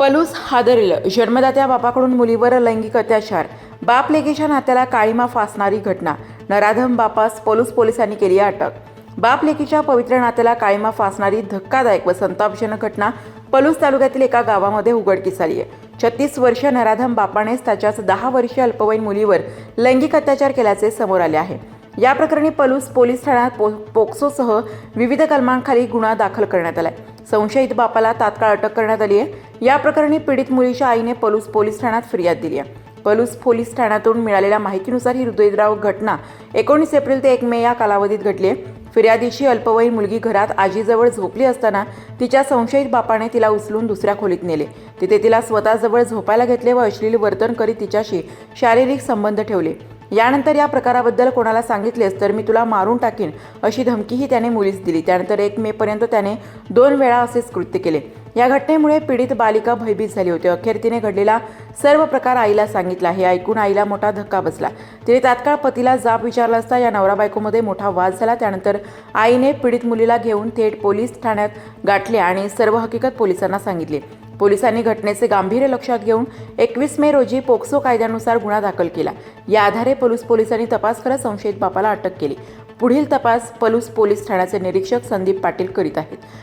पलूस हादरलं. जन्मदात्या बापाकडून मुलीवर लैंगिक अत्याचार. बाप लेकीच्या नात्याला काळीमा फासणारी घटना. नराधम बापास पलूस पोलिसांनी केली अटक. बाप लेकीच्या पवित्र नात्याला काळीमा फासणारी धक्कादायक व संतापजनक घटना पलूस तालुक्यातील एका गावामध्ये उघडकीस आली आहे. छत्तीस वर्ष नराधम बापानेच त्याच्याच दहा वर्षीय अल्पवयीन मुलीवर लैंगिक अत्याचार केल्याचे समोर आले आहे. या प्रकरणी पलूस पोलीस ठाण्यात पो पोक्सोसह विविध कलमांखाली गुन्हा दाखल करण्यात आलाय. संशयित बापाला तात्काळ अटक करण्यात आली आहे या प्रकरणी पीडित मुलीच्या आईने पलूस पोलीस ठाण्यात फिर्याद दिली आहे पलूस पोलीस ठाण्यातून मिळालेल्या माहितीनुसार ही हृदयद्राव घटना एकोणीस एप्रिल ते एक मे या कालावधीत घडली आहे फिर्यादीची अल्पवयीन मुलगी घरात आजीजवळ झोपली असताना तिच्या संशयित बापाने तिला उचलून दुसऱ्या खोलीत नेले. तिथे तिला स्वतःजवळ झोपायला घेतले व अश्लील वर्तन करीत तिच्याशी शारीरिक संबंध ठेवले. यानंतर या प्रकाराबद्दल कोणाला सांगितलेस तर मी तुला मारून टाकीन अशी धमकीही त्याने मुलीस दिली. त्यानंतर एक मे पर्यंत त्याने दोन वेळा असेच कृत्य केले. या घटनेमुळे पीडित बालिका भयभीत झाली होती. अखेर तिने घडलेला सर्व प्रकार आईला सांगितला. हे ऐकून आईला मोठा धक्का बसला. तिने तात्काळ पतीला जाब विचारला असता या नवरा बायकोमध्ये मोठा वाद झाला. त्यानंतर आईने पीडित मुलीला घेऊन थेट पोलीस ठाण्यात गाठले आणि सर्व हकीकत पोलिसांना सांगितले. पोलिसांनी घटनेचे गांभीर्य लक्षात घेऊन एकवीस मे रोजी पोक्सो कायद्यानुसार गुन्हा दाखल केला. या आधारे पलूस पोलिसांनी तपास करत संशयित बापाला अटक केली. पुढील तपास पलूस पोलीस ठाण्याचे निरीक्षक संदीप पाटील करीत आहेत.